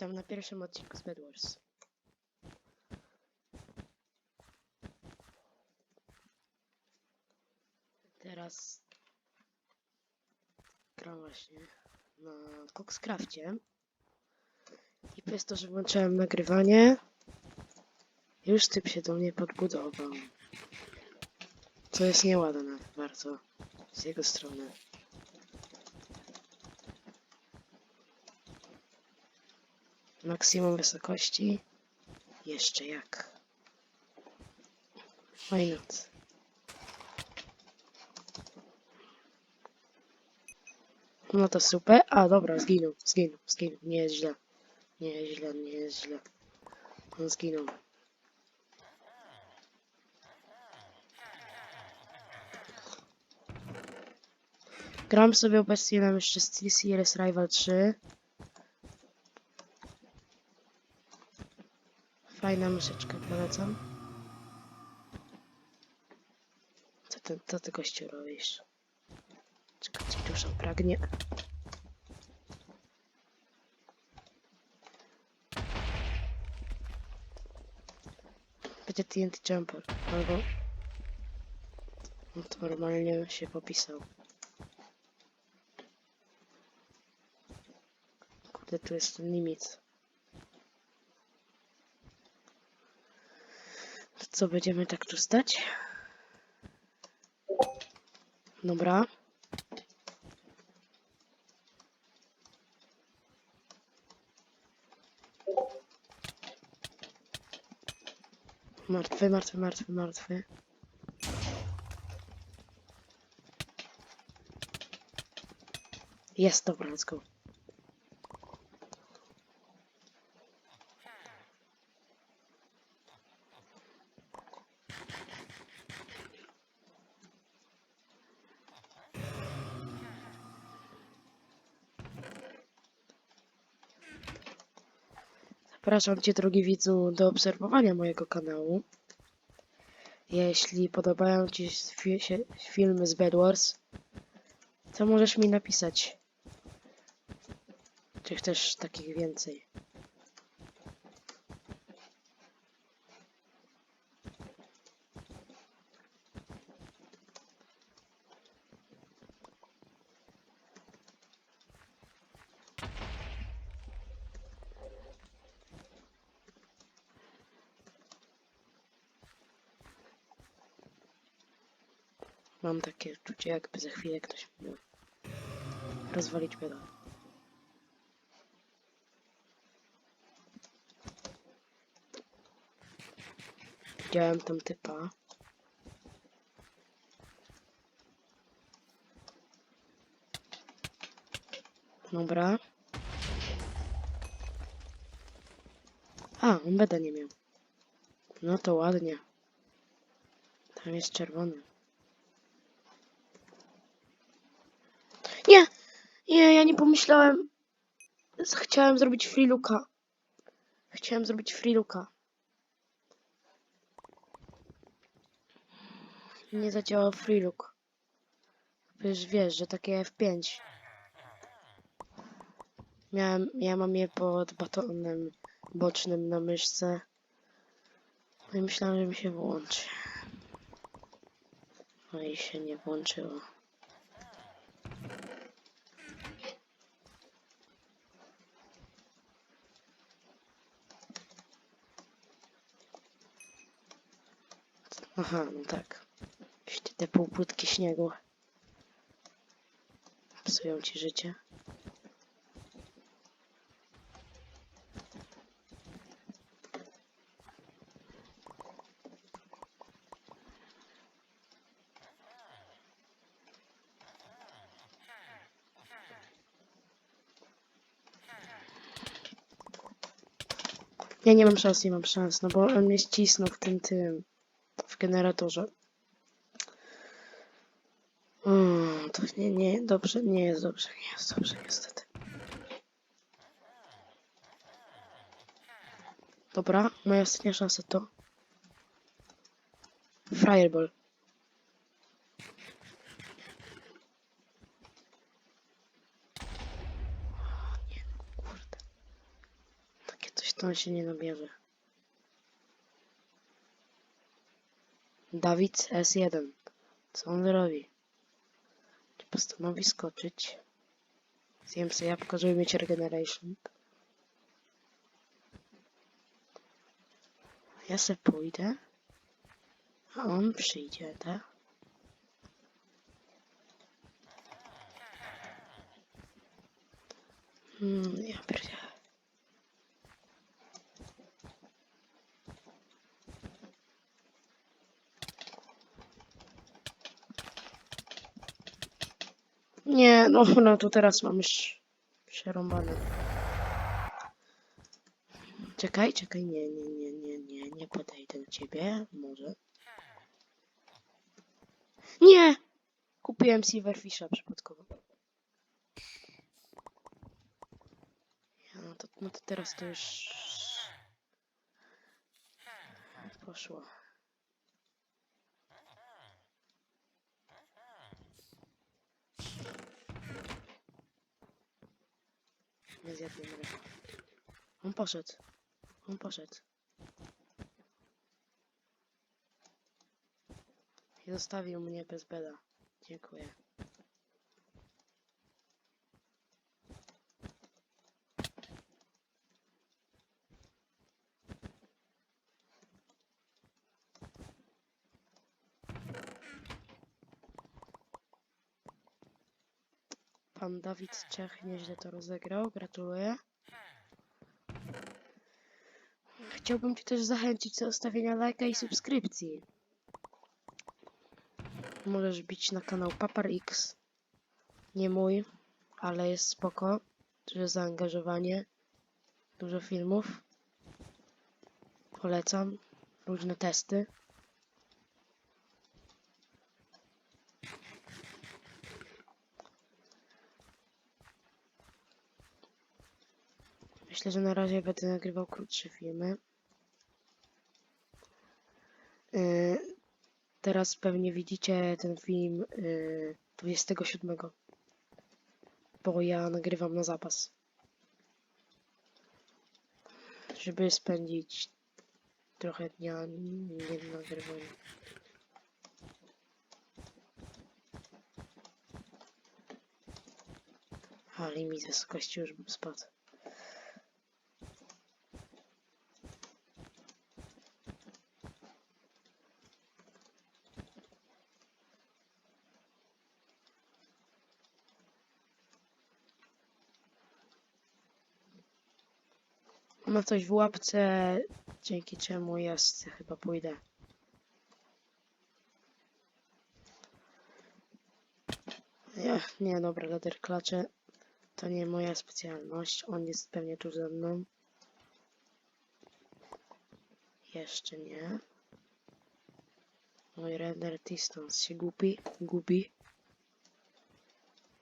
Witam na pierwszym odcinku z Wars. Teraz gram właśnie na Coxcrafcie. I przez to, że włączyłem nagrywanie, już typ się do mnie podbudował. Co jest nieładne bardzo z jego strony. Maksimum wysokości. Jeszcze jak. Why not? No to super. A dobra, zginął, zginął, zginął. Nie jest źle. Nie jest źle, nie jest źle. On zginął. Gram sobie obecnie mam jeszcze SteelSeries Rival 3. Fajna myszeczka, polecam. Co ty, co ty gościu robisz? Czekaj, dusza pragnie. Będzie TNT Jumper, albo... To normalnie się popisał. Kurde, tu jest ten limit. Co, będziemy tak tu stać? Dobra. Martwy, martwy, martwy, martwy. Jest, dobra, let's go. Zapraszam Cię, drogi widzu, do obserwowania mojego kanału. Jeśli podobają Ci się filmy z Bed Wars, to możesz mi napisać. Czy chcesz takich więcej? Mam takie czucie, jakby za chwilę ktoś miał rozwalić pedał. Widziałem tam typa. Dobra. A, on beda nie miał. No to ładnie. Tam jest czerwony. Nie! Nie, ja nie pomyślałem. Chciałem zrobić free looka. Chciałem zrobić free looka. Nie zadziałał free. Przecież wiesz, że takie F5. Miałem, ja mam je pod batonem bocznym na myszce. No i myślałem, że mi się włączy. No i się nie włączyło. Aha, no tak. Jeśli te półpłytki śniegu psują ci życie. Ja nie mam szans, nie mam szans, no bo on mnie ścisnął w tym tym, generatorze. Mm, to nie, nie, dobrze, nie jest dobrze, nie jest dobrze, niestety. Dobra, moja ostatnia szansa to... Fireball. Nie, no, kurde. to on się nie nabierze. Dawid S1. Co on robi? Czy postanowi skoczyć? Zjem sobie jabłko, żeby mieć regeneration. Ja se pójdę. A on przyjdzie, tak? Hmm, ja pierdzielę. Nie, no, no to teraz mam już przerąbane. Czekaj, czekaj, nie, nie, nie, nie, nie, nie podejdę do ciebie, może. Nie! Kupiłem Silverfisha przypadkowo. No to, no to teraz to już... Poszło. Nie zjadłem ryby. On poszedł. On poszedł. I zostawił mnie bez beda. Dziękuję. Pan Dawid Czech nieźle to rozegrał. Gratuluję. Chciałbym Cię też zachęcić do zostawienia lajka i subskrypcji. Możesz bić na kanał PaparX. Nie mój, ale jest spoko. Duże zaangażowanie. Dużo filmów. Polecam. Różne testy. Myślę, że na razie będę nagrywał krótsze filmy. Yy, teraz pewnie widzicie ten film yy, 27. Bo ja nagrywam na zapas. Żeby spędzić trochę dnia nie na nagrywaniu. Ale mi wysokości już bym spadł. Ma coś w łapce, dzięki czemu ja chyba pójdę. Nie, nie, dobra, lader klacze. To nie moja specjalność. On jest pewnie tu ze mną. Jeszcze nie. Mój render distance się gubi. gubi.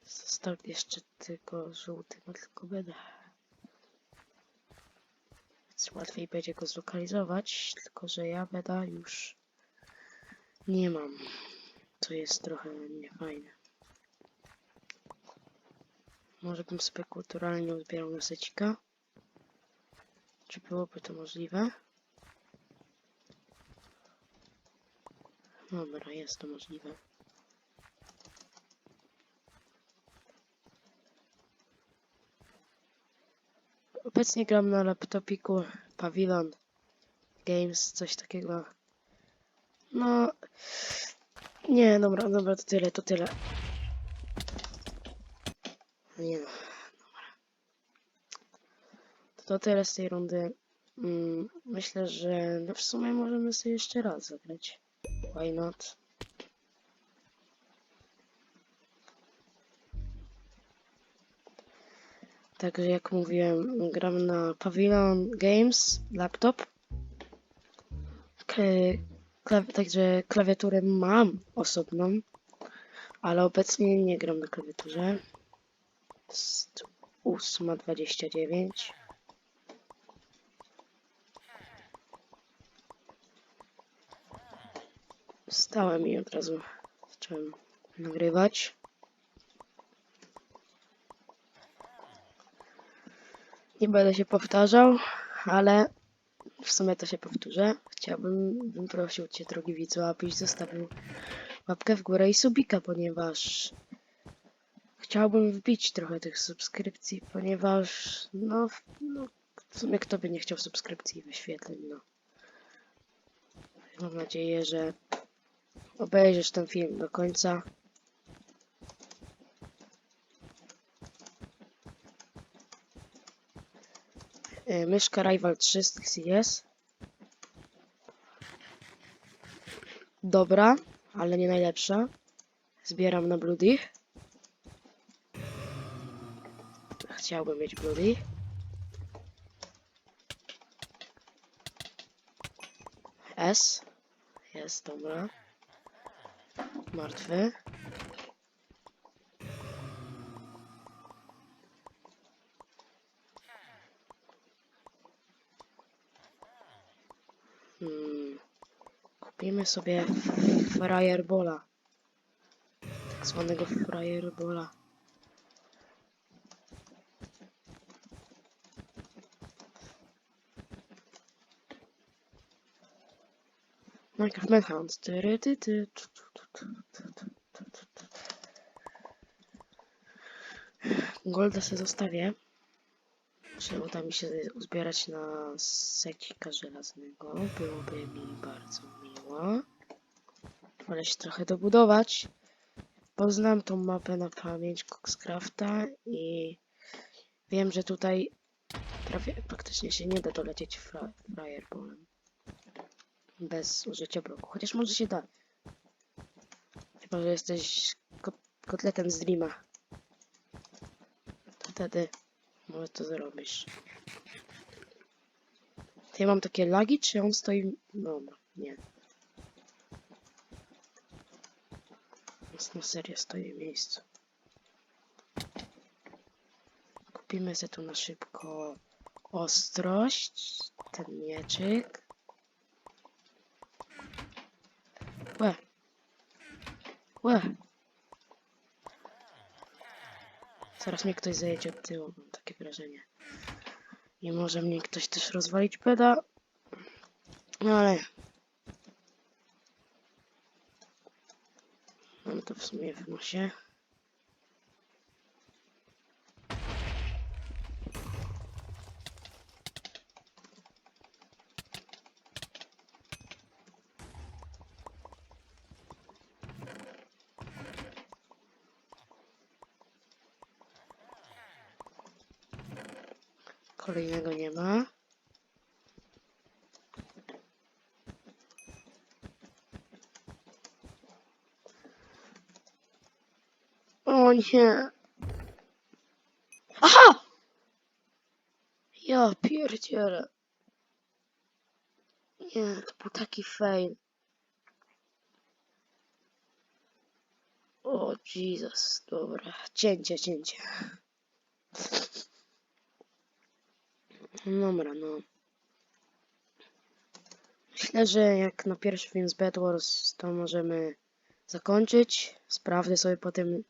Został jeszcze tylko żółty, no tylko będę. Więc łatwiej będzie go zlokalizować, tylko że ja beda już nie mam. To jest trochę niefajne. Może bym sobie kulturalnie uzbierał nosecika? Czy byłoby to możliwe? Dobra, jest to możliwe. Obecnie gram na laptopiku Pavilion Games, coś takiego. No. Nie, dobra, dobra, to tyle, to tyle. Nie no, dobra. To, tyle z tej rundy. Mm, myślę, że no w sumie możemy sobie jeszcze raz zagrać. Why not? Także jak mówiłem, gram na Pavilion Games laptop. Klaw- także klawiaturę mam osobną, ale obecnie nie gram na klawiaturze. Jest 8.29. Wstałem i od razu zacząłem nagrywać. Nie będę się powtarzał, ale w sumie to się powtórzę. Chciałbym, bym prosił Cię, drogi widzu, abyś zostawił łapkę w górę i subika, ponieważ chciałbym wbić trochę tych subskrypcji, ponieważ no, no w sumie kto by nie chciał subskrypcji i wyświetleń, no. Mam nadzieję, że obejrzysz ten film do końca. Myszka Rival 3 z CS. Dobra, ale nie najlepsza. Zbieram na Bloody. Chciałbym mieć Bloody. S. Jest, dobra. Martwy. Hmm. Kupimy sobie Firebola. Tak zwanego Firebola. Minecraft Manhunt. Golda se zostawię. Czy uda mi się uzbierać na secika żelaznego? Byłoby mi bardzo miło. Wolę się trochę dobudować. Poznam tą mapę na pamięć Coxcrafta i wiem, że tutaj prawie praktycznie się nie da dolecieć fra Fireballem. Bez użycia bloku. Chociaż może się da. Chyba, że jesteś ko kotletem z Dreama. To wtedy może to zrobisz. Ja mam takie lagi, czy on stoi... Dobra, nie. Jest na serio stoi w miejscu. Kupimy sobie tu na szybko ostrość, ten mieczyk. Łe. Łe. Zaraz mnie ktoś zajedzie od tyłu, mam takie wrażenie. I może mnie ktoś też rozwalić peda. No ale... Mam to w sumie w nosie. Kolejnego nie ma. O nie. Aha! Ja pierdzielę. Nie, to był taki fail. O Jesus, dobra. Cięcie, cięcie. Dobra, no. Myślę, że jak na pierwszy film z Bed Wars to możemy zakończyć. Sprawdzę sobie potem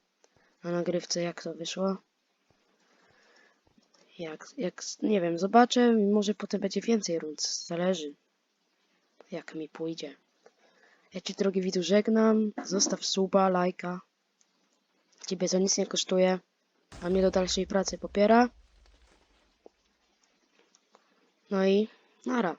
na nagrywce jak to wyszło. Jak, jak, nie wiem, zobaczę może potem będzie więcej rund, zależy jak mi pójdzie. Ja Ci drogi widzu żegnam, zostaw suba, lajka. Ciebie to nic nie kosztuje, a mnie do dalszej pracy popiera. No i nara.